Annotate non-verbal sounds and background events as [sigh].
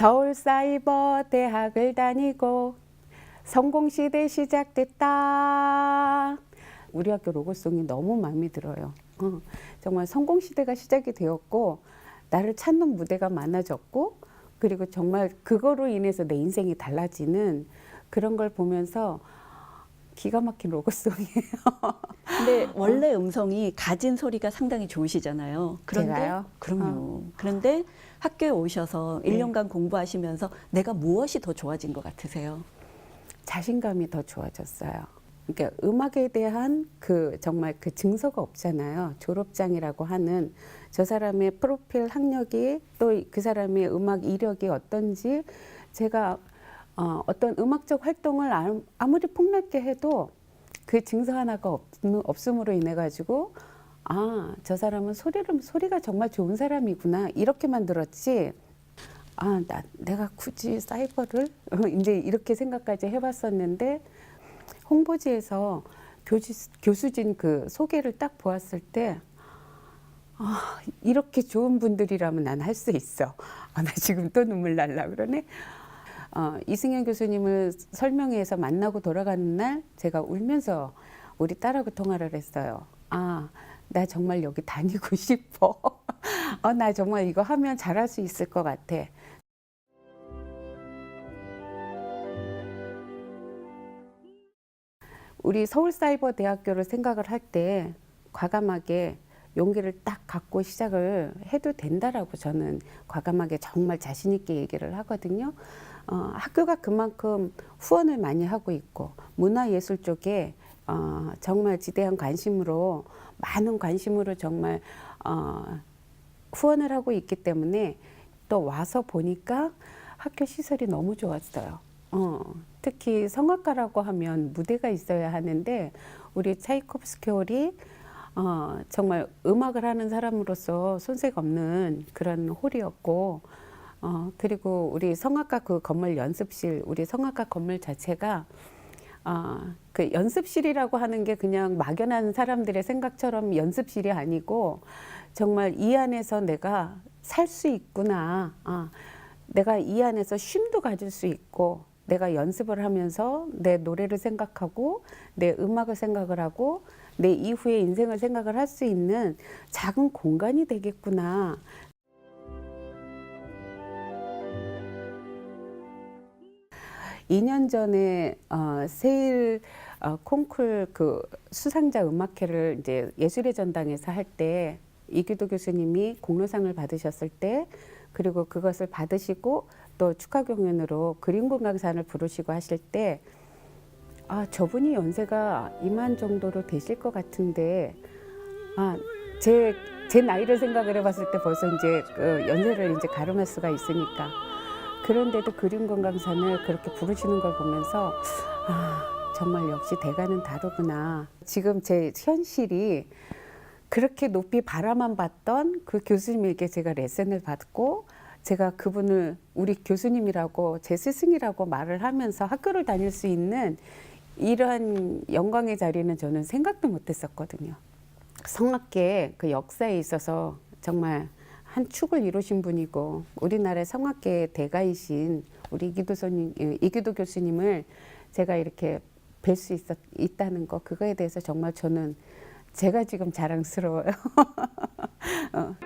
서울사이버대학을 다니고 성공시대 시작됐다. 우리 학교 로고송이 너무 마음에 들어요. 어, 정말 성공시대가 시작이 되었고 나를 찾는 무대가 많아졌고 그리고 정말 그거로 인해서 내 인생이 달라지는 그런 걸 보면서 기가 막힌 로고송이에요. [laughs] 근데 원래 음성이 가진 소리가 상당히 좋으시잖아요. 그런데 제가요? 그럼요. 그런데 학교에 오셔서 네. 1년간 공부하시면서 내가 무엇이 더 좋아진 것 같으세요? 자신감이 더 좋아졌어요. 그러니까 음악에 대한 그 정말 그 증서가 없잖아요. 졸업장이라고 하는 저 사람의 프로필 학력이 또 그 사람의 음악 이력이 어떤지 제가 어, 어떤 음악적 활동을 아- 아무리 폭넓게 해도 그 증서 하나가 없, 없음으로 인해 가지고 아 저 사람은 소리를 소리가 정말 좋은 사람이구나 이렇게만 들었지 아, 나, 내가 굳이 사이버를 [laughs] 이제 이렇게 생각까지 해봤었는데 홍보지에서 교수, 교수진 그 소개를 딱 보았을 때 아, 이렇게 좋은 분들이라면 난 할 수 있어. 아, 나 지금 또 눈물 날라 그러네. 어, 이승현 교수님을 설명회에서 만나고 돌아가는 날 제가 울면서 우리 딸하고 통화를 했어요. 아, 나 정말 여기 다니고 [laughs] 싶어. 어, 나 정말 이거 하면 잘할 수 있을 것 같아. 우리 서울사이버대학교를 생각을 할 때 과감하게 용기를 딱 갖고 시작을 해도 된다라고 저는 과감하게 정말 자신 있게 얘기를 하거든요. 어, 학교가 그만큼 후원을 많이 하고 있고 문화예술 쪽에 어, 정말 지대한 관심으로 많은 관심으로 정말 어, 후원을 하고 있기 때문에 또 와서 보니까 학교 시설이 너무 좋았어요. 어, 특히 성악가라고 하면 무대가 있어야 하는데 우리 차이콥스키 홀이 어, 정말 음악을 하는 사람으로서 손색 없는 그런 홀이었고 어, 그리고 우리 성악가 그 건물 연습실 우리 성악가 건물 자체가 어, 그 연습실이라고 하는 게 그냥 막연한 사람들의 생각처럼 연습실이 아니고 정말 이 안에서 내가 살 수 있구나. 아, 내가 이 안에서 쉼도 가질 수 있고 내가 연습을 하면서 내 노래를 생각하고 내 음악을 생각을 하고 내 이후의 인생을 생각을 할 수 있는 작은 공간이 되겠구나. 2년 전에 어, 세일 어, 콩쿨 그 수상자 음악회를 이제 예술의 전당에서 할 때 이규도 교수님이 공로상을 받으셨을 때 그리고 그것을 받으시고 또 축하 공연으로 그림공강산을 부르시고 하실 때 아, 저분이 연세가 이만 정도로 되실 것 같은데 아, 제, 제 나이를 생각을 해봤을 때 벌써 이제 그 연세를 이제 가름할 수가 있으니까 그런데도 그림 건강산을 그렇게 부르시는 걸 보면서 아 정말 역시 대가는 다르구나. 지금 제 현실이 그렇게 높이 바라만 봤던 그 교수님에게 제가 레슨을 받고 제가 그분을 우리 교수님이라고 제 스승이라고 말을 하면서 학교를 다닐 수 있는 이러한 영광의 자리는 저는 생각도 못 했었거든요. 성악계 그 역사에 있어서 정말 한 축을 이루신 분이고 우리나라의 성악계 대가이신 우리 이기도 선님 이기도 교수님을 제가 이렇게 뵐 수 있었다는 거 그거에 대해서 정말 저는 제가 지금 자랑스러워요. [laughs] 어.